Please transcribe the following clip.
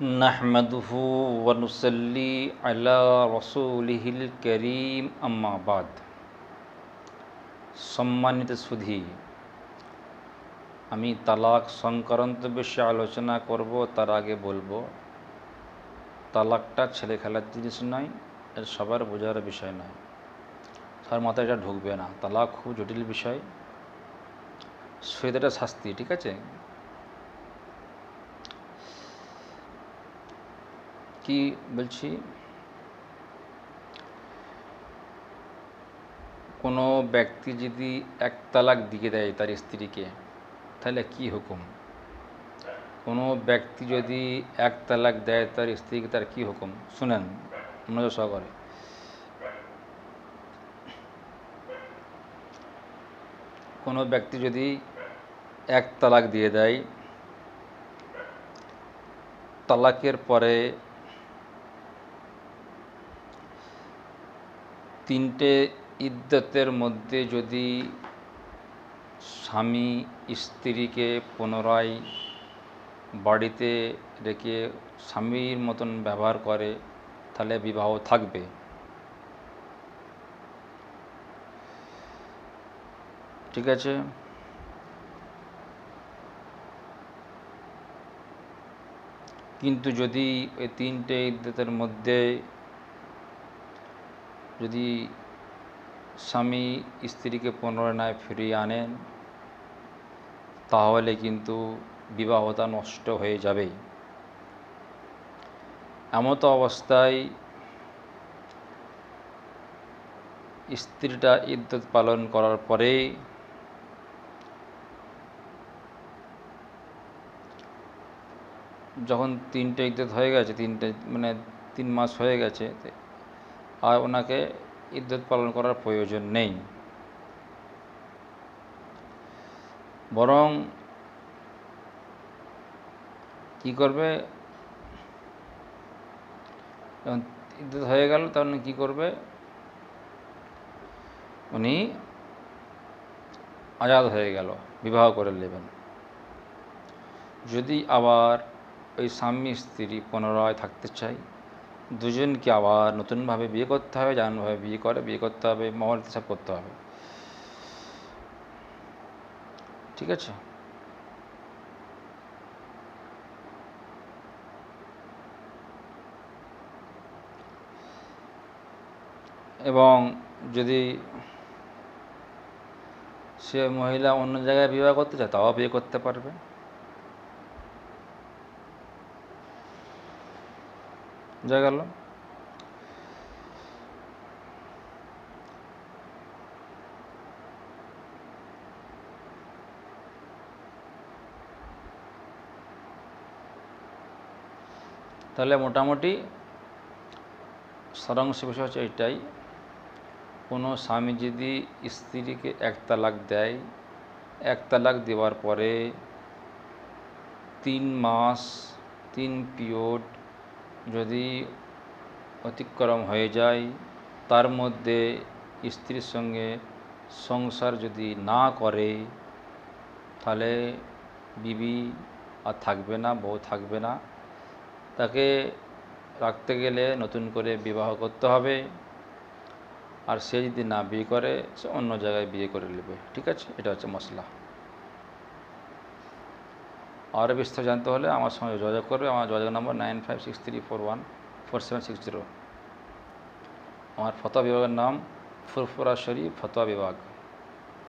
نحمده ونصلي على رسوله الكريم أما بعد সম্মানিত সুধী আমি তালাক সংক্রান্ত বিষয়ে আলোচনা করব তার আগে বলবো তালাকটা ছেলে খেলার জিনিস নয় এর সবার বোঝার বিষয় নয় সবার মাথায় এটা ঢুকবে না তালাক খুব জটিল বিষয় সৈদাটা শাস্তি ঠিক আছে কি বলছি? কোনো ব্যক্তি যদি এক তালাক দিয়ে দেয় তার স্ত্রীকে, তাহলে কি হুকুম? কোনো ব্যক্তি যদি এক তালাক দেয় তার স্ত্রীকে, তার কি হুকুম? শুনেন, মনোযোগ সহকারে। কোনো ব্যক্তি যদি এক তালাক দিয়ে দেয়, তালাকের পরে তিনটে ইদ্যতের মধ্যে যদি স্বামী স্ত্রীকে পুনরায় বাড়িতে রেখে স্বামীর মতন ব্যবহার করে, তাহলে বিবাহ থাকবে। ঠিক আছে? কিন্তু যদি ওই তিনটে ইদ্যতের মধ্যে যদি স্বামী স্ত্রীকে পুনরায় ফিরিয়ে আনেন, তাহলে কিন্তু বিবাহতা নষ্ট হয়ে যাবে এমতো অবস্থায় স্ত্রীটা ইদ্যত পালন করার পরে যখন তিনটে ইদ্যত হয়ে গেছে, তিনটে মানে তিন মাস হয়ে গেছে আর ওনাকে ইদ্যত পালন করার প্রয়োজন নেই। বরং কি করবে? ইদ্যত হয়ে গেল, তখন কি করবে? উনি আজাদ হয়ে গেল, বিবাহ করে নেবেন। যদি আবার ওই স্বামী স্ত্রী পুনরায় থাকতে চাই দুজনকে আবার নতুনভাবে বিয়ে করতে হবে যেমনভাবে বিয়ে করে, বিয়ে করতে হবে, মহল হিসাব করতে হবে। ঠিক আছে? এবং যদি সে মহিলা অন্য জায়গায় বিবাহ করতে চায়, তাও বিয়ে করতে পারবে। যা গেল। তাহলে মোটামুটি সারাংশ বিষয় হচ্ছে এইটাই। কোনো স্বামী যদি স্ত্রীকে এক তালাক দেয়, এক তালাক দেওয়ার পরে তিন মাস, তিন পিরিয়ড যদি অতিক্রম হয়ে যায়, তার মধ্যে স্ত্রীর সঙ্গে সংসার যদি না করে, তাহলে বিবি আর থাকবে না, বউ থাকবে না। তাকে রাখতে গেলে নতুন করে বিবাহ করতে হবে। আর সে যদি না বিয়ে করে, সে অন্য জায়গায় বিয়ে করে নেবে। ঠিক আছে? এটা হচ্ছে মশলা আরও বিস্তার জানতে হলে আমার সঙ্গে যোগাযোগ করবে। আমার যোগাযোগ নম্বর nine five six three four one four seven six zero. আমার ফতোয়া বিভাগের নাম ফুরফুরা শরীফ ফতোয়া বিভাগ।